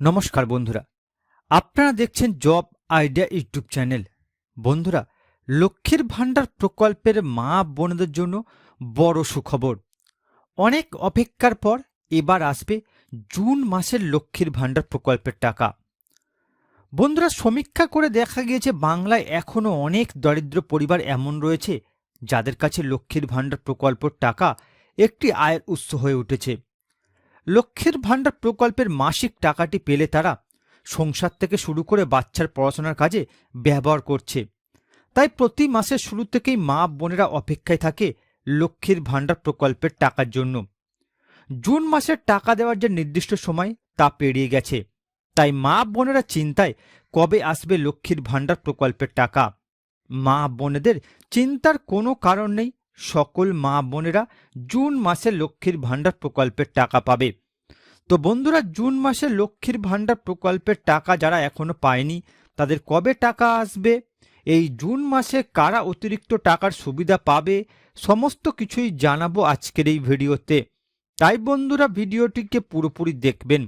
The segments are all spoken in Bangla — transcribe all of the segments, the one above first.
নমস্কার বন্ধুরা। আপনারা দেখছেন জব আইডিয়া ইউটিউব চ্যানেল। বন্ধুরা, লক্ষ্মীর ভাণ্ডার প্রকল্পের মা বোনদের জন্য বড় সুখবর। অনেক অপেক্ষার পর এবার আসবে জুন মাসের লক্ষ্মীর ভাণ্ডার প্রকল্পের টাকা। বন্ধুরা, সমীক্ষা করে দেখা গিয়েছে, বাংলায় এখনও অনেক দরিদ্র পরিবার এমন রয়েছে, যাদের কাছে লক্ষ্মীর ভাণ্ডার প্রকল্পের টাকা একটি আয়ের উৎস হয়ে উঠেছে। লক্ষ্মীর ভাণ্ডার প্রকল্পের মাসিক টাকাটি পেলে তারা সংসার থেকে শুরু করে বাচ্চার পড়াশোনার কাজে ব্যবহার করছে। তাই প্রতি মাসের শুরু থেকেই মা বোনেরা অপেক্ষায় থাকে লক্ষ্মীর ভাণ্ডার প্রকল্পের টাকার জন্য। জুন মাসের টাকা দেওয়ার যে নির্দিষ্ট সময় তা পেরিয়ে গেছে। তাই মা বোনেরা চিন্তায় কবে আসবে লক্ষ্মীর ভাণ্ডার প্রকল্পের টাকা? মা বোনেদের চিন্তার কোনো কারণ নেই। সকল মা বোনেরা জুন মাসে লক্ষ্মীর ভাণ্ডার প্রকল্পের টাকা পাবে। তো বন্ধুরা, জুন মাসে লক্ষ্মীর ভাণ্ডার প্রকল্পের টাকা যারা এখনও পায়নি, তাদের কবে টাকা আসবে? এই জুন মাসে কারা অতিরিক্ত টাকার সুবিধা পাবে? সমস্ত কিছুই জানাব আজকের এই ভিডিওতে। তাই বন্ধুরা, ভিডিওটিকে পুরোপুরি দেখবেন।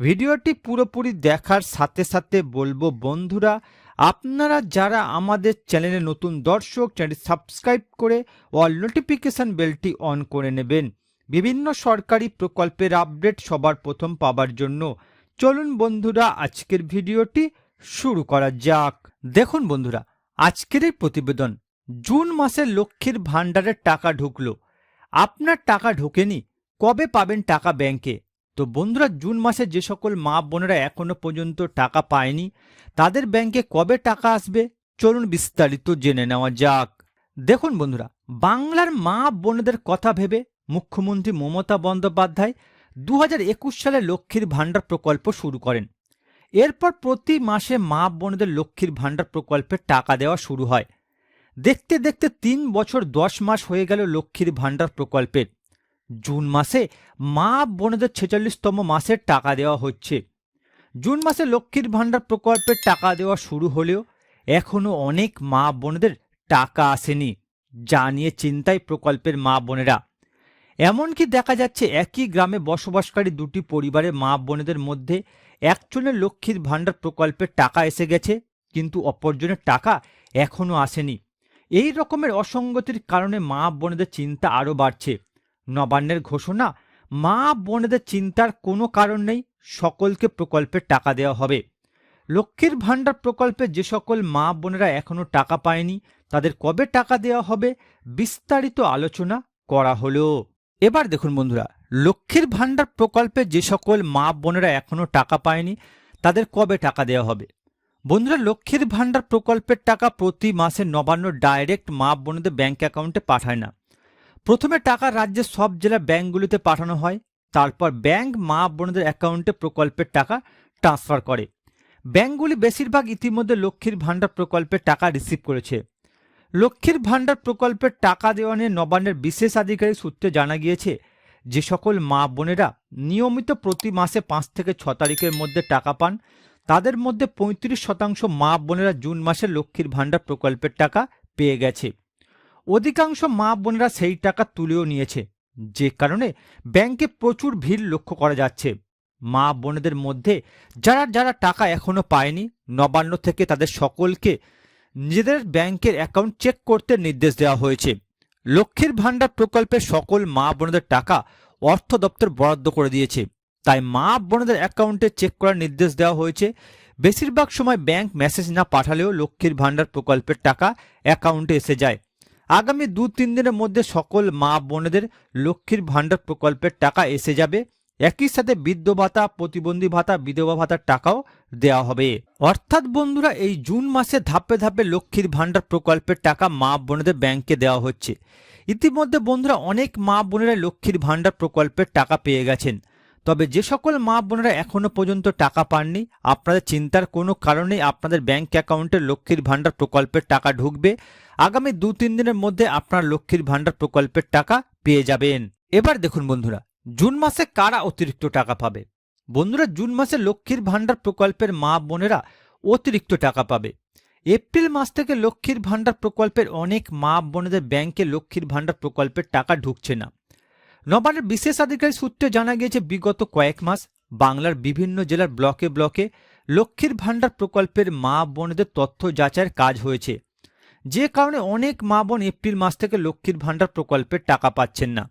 ভিডিওটি পুরোপুরি দেখার সাথে সাথে বলব, বন্ধুরা আপনারা যারা আমাদের চ্যানেলে নতুন দর্শক চ্যানেল সাবস্ক্রাইব করে অল নোটিফিকেশন বেলটি অন করে নেবেন। বিভিন্ন সরকারি প্রকল্পের আপডেট সবার প্রথম পাবার জন্য চলুন বন্ধুরা, আজকের ভিডিওটি শুরু করা যাক। দেখুন বন্ধুরা, আজকের এই প্রতিবেদন, জুন মাসে লক্ষ্মীর ভাণ্ডারের টাকা ঢুকলো। আপনার টাকা ঢোকেনি, কবে পাবেন টাকা ব্যাংকে? তো বন্ধুরা জুন মাসে যে সকল মা বোনেরা এখনও পর্যন্ত টাকা পায়নি, তাদের ব্যাংকে কবে টাকা আসবে চলুন বিস্তারিত জেনে নেওয়া যাক। দেখুন বন্ধুরা, বাংলার মা বোনেদের কথা ভেবে মুখ্যমন্ত্রী মমতা বন্দ্যোপাধ্যায় দু হাজার একুশ সালে লক্ষ্মীর ভাণ্ডার প্রকল্প শুরু করেন। এরপর প্রতি মাসে মা বোনেদের লক্ষ্মীর ভাণ্ডার প্রকল্পের টাকা দেওয়া শুরু হয়। দেখতে দেখতে তিন বছর দশ মাস হয়ে গেল লক্ষ্মীর ভাণ্ডার প্রকল্পের। জুন মাসে মা বোনেদের ছেচল্লিশতম মাসের টাকা দেওয়া হচ্ছে। জুন মাসে লক্ষ্মীর ভাণ্ডার প্রকল্পের টাকা দেওয়া শুরু হলেও এখনও অনেক মা বোনেদের টাকা আসেনি, যা নিয়ে চিন্তায় প্রকল্পের মা বোনেরা। এমনকি দেখা যাচ্ছে একই গ্রামে বসবাসকারী দুটি পরিবারের মা বোনেদের মধ্যে একজনের লক্ষ্মীর ভাণ্ডার প্রকল্পের টাকা এসে গেছে, কিন্তু অপরজনের টাকা এখনও আসেনি। এই রকমের অসঙ্গতির কারণে মা বোনেদের চিন্তা আরও বাড়ছে। নবান্নের ঘোষণা, মা বোনেদের চিন্তার কোনো কারণ নেই, সকলকে প্রকল্পের টাকা দেওয়া হবে। লক্ষ্মীর ভাণ্ডার প্রকল্পে যে সকল মা বোনেরা এখনও টাকা পায়নি, তাদের কবে টাকা দেওয়া হবে বিস্তারিত আলোচনা করা হলো। এবার দেখুন বন্ধুরা, লক্ষ্মীর ভাণ্ডার প্রকল্পে যে সকল মা বোনেরা এখনও টাকা পায়নি, তাদের কবে টাকা দেওয়া হবে? বন্ধুরা, লক্ষ্মীর ভাণ্ডার প্রকল্পের টাকা প্রতি মাসে নবান্ন ডাইরেক্ট মা বোনেদের ব্যাঙ্ক অ্যাকাউন্টে পাঠায় না। প্রথমে টাকা রাজ্যের সব জেলার ব্যাঙ্কগুলিতে পাঠানো হয়, তারপর ব্যাংক মা বোনদের অ্যাকাউন্টে প্রকল্পের টাকা ট্রান্সফার করে। ব্যাংকগুলি বেশিরভাগ ইতিমধ্যে লক্ষ্মীর ভাণ্ডার প্রকল্পের টাকা রিসিভ করেছে। লক্ষ্মীর ভাণ্ডার প্রকল্পের টাকা দেওয়া নিয়ে নবান্নের বিশেষ আধিকারিক সূত্রে জানা গিয়েছে, যে সকল মা বোনেরা নিয়মিত প্রতি মাসে পাঁচ থেকে ছ তারিখের মধ্যে টাকা পান, তাদের মধ্যে পঁয়ত্রিশ শতাংশ মা বোনেরা জুন মাসে লক্ষ্মীর ভাণ্ডার প্রকল্পের টাকা পেয়ে গেছে। অধিকাংশ মা বোনেরা সেই টাকা তুলেও নিয়েছে। যে কারণে ব্যাংকে প্রচুর ভিড় লক্ষ্য করা যাচ্ছে। মা বোনেদের মধ্যে যারা যারা টাকা এখনও পায়নি, নবান্ন থেকে তাদের সকলকে নিজেদের ব্যাংকের অ্যাকাউন্ট চেক করতে নির্দেশ দেওয়া হয়েছে। লক্ষ্মীর ভাণ্ডার প্রকল্পের সকল মা বোনেদের টাকা অর্থ দপ্তর বরাদ্দ করে দিয়েছে। তাই মা বোনদের অ্যাকাউন্টে চেক করার নির্দেশ দেওয়া হয়েছে। বেশিরভাগ সময় ব্যাংক মেসেজ না পাঠালেও লক্ষ্মীর ভাণ্ডার প্রকল্পের টাকা অ্যাকাউন্টে এসে যায়। আগামী দু তিন দিনের মধ্যে সকল মা বোনেদের লক্ষ্মীর ভাণ্ডার প্রকল্পের টাকা এসে যাবে। একই সাথে বৃদ্ধ ভাতা, প্রতিবন্ধী ভাতা, বিধবা ভাতার টাকাও দেওয়া হবে। অর্থাৎ বন্ধুরা, এই জুন মাসে ধাপে ধাপে লক্ষ্মীর ভাণ্ডার প্রকল্পের টাকা মা বোনেদের ব্যাংকে দেওয়া হচ্ছে। ইতিমধ্যে বন্ধুরা, অনেক মা বোনেরা লক্ষ্মীর ভাণ্ডার প্রকল্পের টাকা পেয়ে গেছেন। তবে যে সকল মা বোনেরা এখনও পর্যন্ত টাকা পাননি, আপনাদের চিন্তার কোনো কারণেই আপনাদের ব্যাংক অ্যাকাউন্টে লক্ষ্মীর ভাণ্ডার প্রকল্পের টাকা ঢুকবে। আগামী দু তিন দিনের মধ্যে আপনার লক্ষ্মীর ভাণ্ডার প্রকল্পের টাকা পেয়ে যাবেন। এবার দেখুন বন্ধুরা, জুন মাসে কারা অতিরিক্ত টাকা পাবে? বন্ধুরা, জুন মাসে লক্ষ্মীর ভাণ্ডার প্রকল্পের মা বোনেরা অতিরিক্ত টাকা পাবে। এপ্রিল মাস থেকে লক্ষ্মীর ভাণ্ডার প্রকল্পের অনেক মা বোনেদের ব্যাংকে লক্ষ্মীর ভাণ্ডার প্রকল্পের টাকা ঢুকছে না। নবান্নের বিশেষ আধিকারিক সূত্রে জানা গিয়েছে, বিগত কয়েক মাস বাংলার বিভিন্ন জেলার ব্লকে ব্লকে লক্ষ্মীর ভাণ্ডার প্রকল্পের মা বোনদের তথ্য যাচাইয়ের কাজ হয়েছে। যে কারণে অনেক মা বোন এপ্রিল মাস থেকে লক্ষ্মীর ভাণ্ডার প্রকল্পের টাকা পাচ্ছেন না।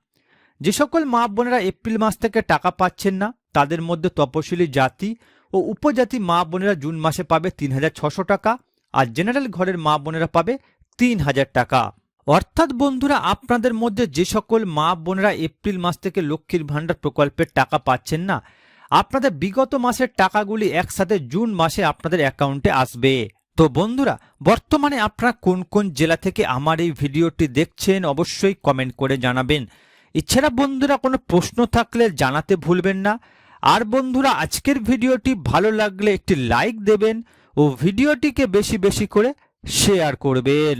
যে সকল মা বোনেরা এপ্রিল মাস থেকে টাকা পাচ্ছেন না, তাদের মধ্যে তপশিলি জাতি ও উপজাতি মা বোনেরা জুন মাসে পাবে তিন টাকা আর জেনারেল ঘরের মা বোনেরা পাবে তিন হাজার টাকা। অর্থাৎ বন্ধুরা, আপনাদের মধ্যে যে সকল মা বোনেরা এপ্রিল মাস থেকে লক্ষ্মীর ভাণ্ডার প্রকল্পের টাকা পাচ্ছেন না, আপনাদের বিগত মাসের টাকাগুলি একসাথে জুন মাসে আপনাদের অ্যাকাউন্টে আসবে। তো বন্ধুরা, বর্তমানে আপনারা কোন কোন জেলা থেকে আমার এই ভিডিওটি দেখছেন অবশ্যই কমেন্ট করে জানাবেন। এছাড়া বন্ধুরা, কোনো প্রশ্ন থাকলে জানাতে ভুলবেন না। আর বন্ধুরা, আজকের ভিডিওটি ভালো লাগলে একটি লাইক দেবেন ও ভিডিওটিকে বেশি বেশি করে শেয়ার করবেন।